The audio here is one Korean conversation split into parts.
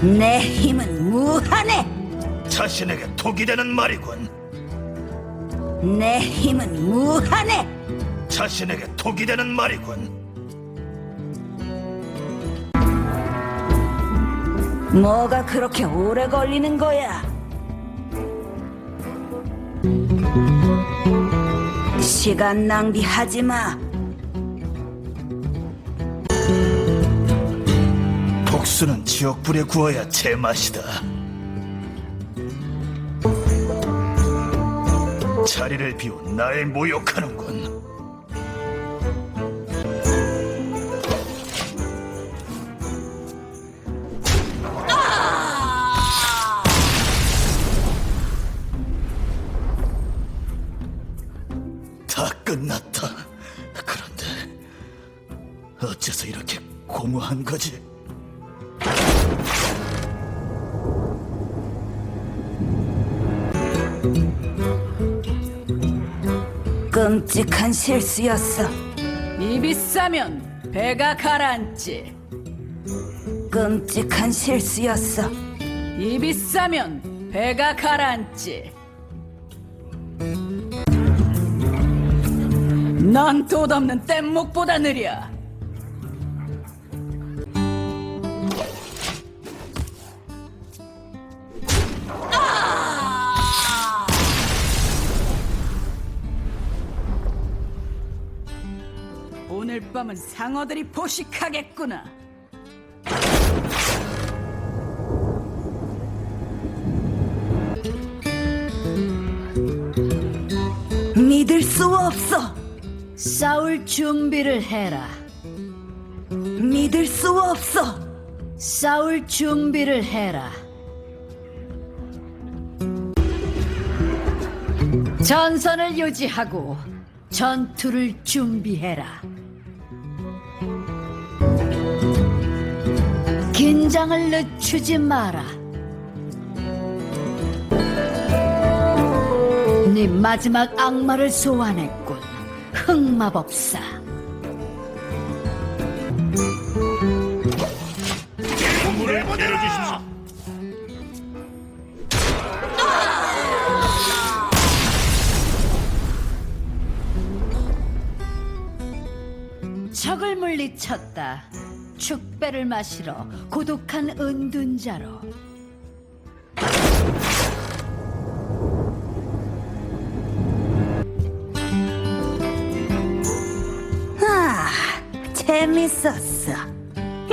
내 힘은 무한해. 자신에게 독이 되는 말이군. 내 힘은 무한해. 자신에게 독이 되는 말이군. 뭐가 그렇게 오래 걸리는 거야? 시간 낭비하지 마. 복수는 지옥불에 구워야 제맛이다. 자리를 비운 날 모욕하는군. 다 끝났다. 그런데 어째서 이렇게 공허한 거지? 끔찍한 실수였어. 입이 싸면 배가 가라앉지. 끔찍한 실수였어. 입이 싸면 배가 가라앉지. 넌 돛없는 뗏목보다 느려. 오늘 밤은 상어들이 포식하겠구나. 믿을 수 없어. 싸울 준비를 해라. 믿을 수 없어. 싸울 준비를 해라. 전선을 유지하고 전투를 준비해라. 긴장을 늦추지 마라. 네 마지막 악마를 소환했군. 흑마법사. 물을 내려주십시오. 적을 물리쳤다. 축배를 마시러 고독한 은둔자로. 아, 재밌었어.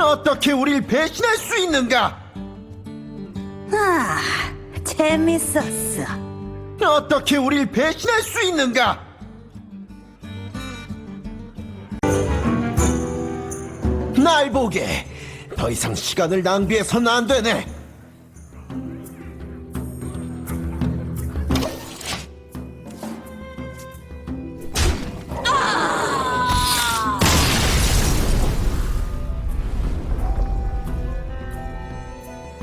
어떻게 우릴 배신할 수 있는가? 아, 재밌었어. 어떻게 우릴 배신할 수 있는가? 날 보게. 더 이상 시간을 낭비해서는 안 되네.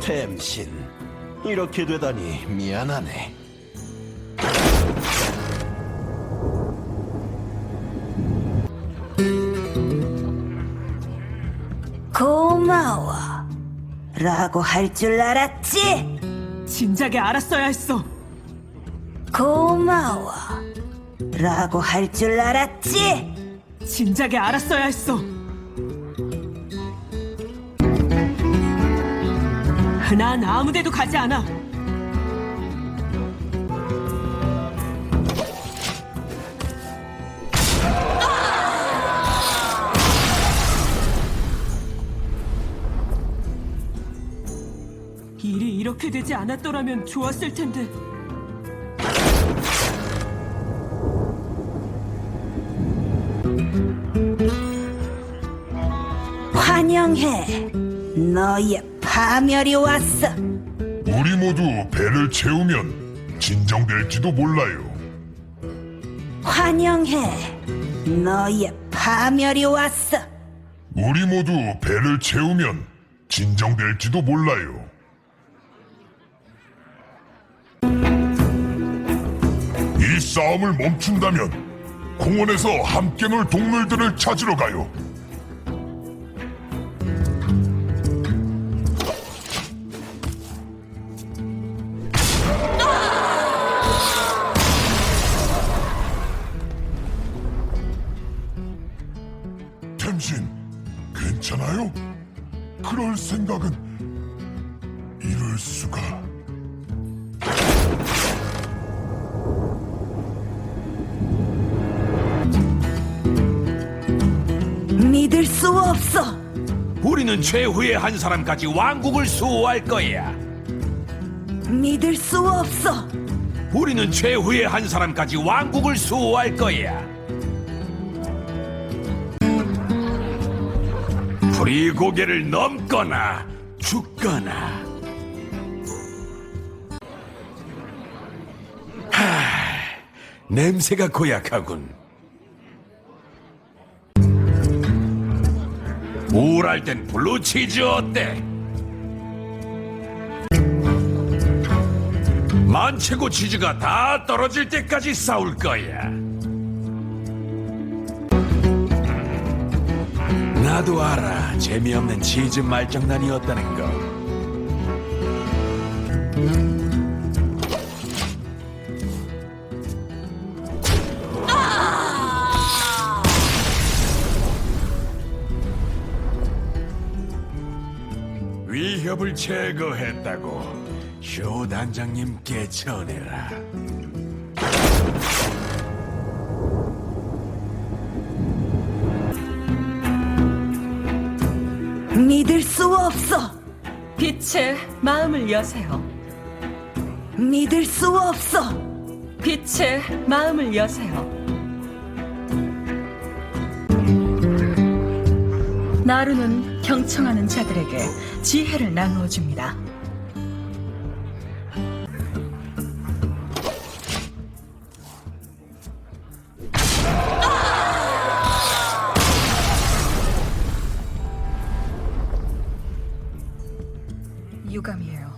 템신, 이렇게 되다니 미안하네. 라고 할 줄 알았지? 진작에 알았어야 했어. 고마워. 라고 할 줄 알았지? 진작에 알았어야 했어. 난 아무데도 가지 않아. 되지 않았더라면 좋았을 텐데. 환영해. 너의 파멸이 왔어. 우리 모두 배를 채우면 진정될지도 몰라요. 환영해. 너의 파멸이 왔어. 우리 모두 배를 채우면 진정될지도 몰라요. 이 싸움을 멈춘다면 공원에서 함께 놀 동물들을 찾으러 가요. 수 없어. 우리는 최후의 한 사람까지 왕국을 수호할 거야. 믿을 수 없어. 우리는 최후의 한 사람까지 왕국을 수호할 거야. 불이 고개를 넘거나 죽거나. 하, 냄새가 고약하군. 우울할 땐 블루치즈 어때? 만체고 치즈가 다 떨어질 때까지 싸울 거야. 나도 알아. 재미없는 치즈 말장난이었다는 거. 위협을 제거했다고 쇼 단장님께 전해라. 믿을 수 없어. 빛의 마음을 여세요. 믿을 수 없어. 빛의 마음을 여세요. 나루는 경청하는 자들에게 지혜를 나누어 줍니다. 유감이에요.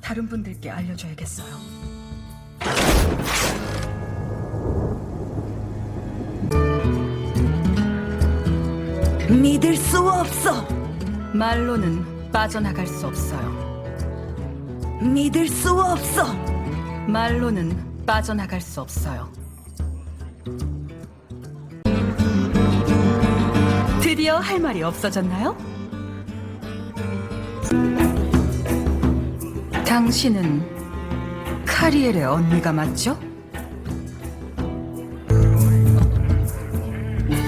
다른 분들께 알려줘야겠어요. 믿을 수 없어. 말로는 빠져나갈 수 없어요. 믿을 수 없어. 말로는 빠져나갈 수 없어요. 드디어 할 말이 없어졌나요? 당신은 카리엘의 언니가 맞죠?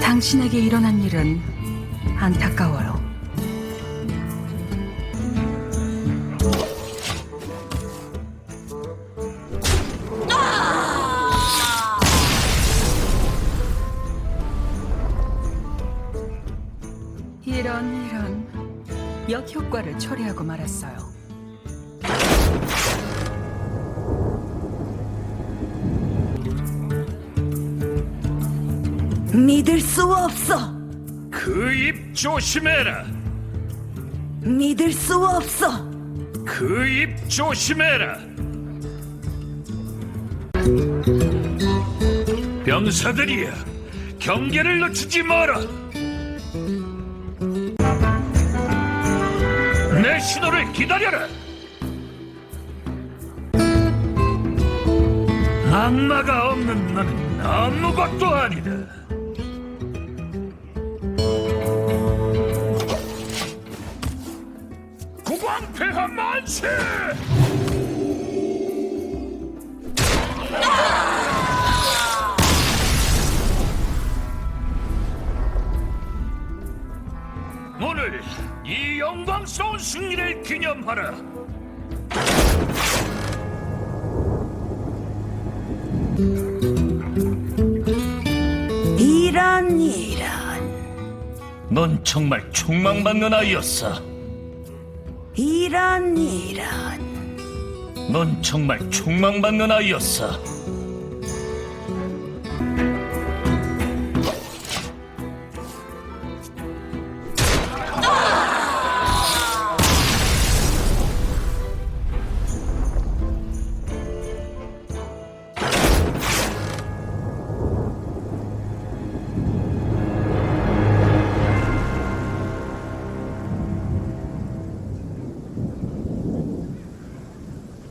당신에게 일어난 일은 안타까워요. 이런 이런 역효과를 초래하고 말았어요. 믿을 수 없어. 그 입 조심해라. 믿을 수 없어. 그 입 조심해라. 병사들이야, 경계를 늦추지 마라. 내 신호를 기다려라. 악마가 없는 나는 아무것도 아니다. 국왕폐하 만세! 오늘 이 영광스러운 승리를 기념하라. 이런 이런. 넌 정말 총망받는 아이였어. 이런 이런. 넌 정말 총망받는 아이였어.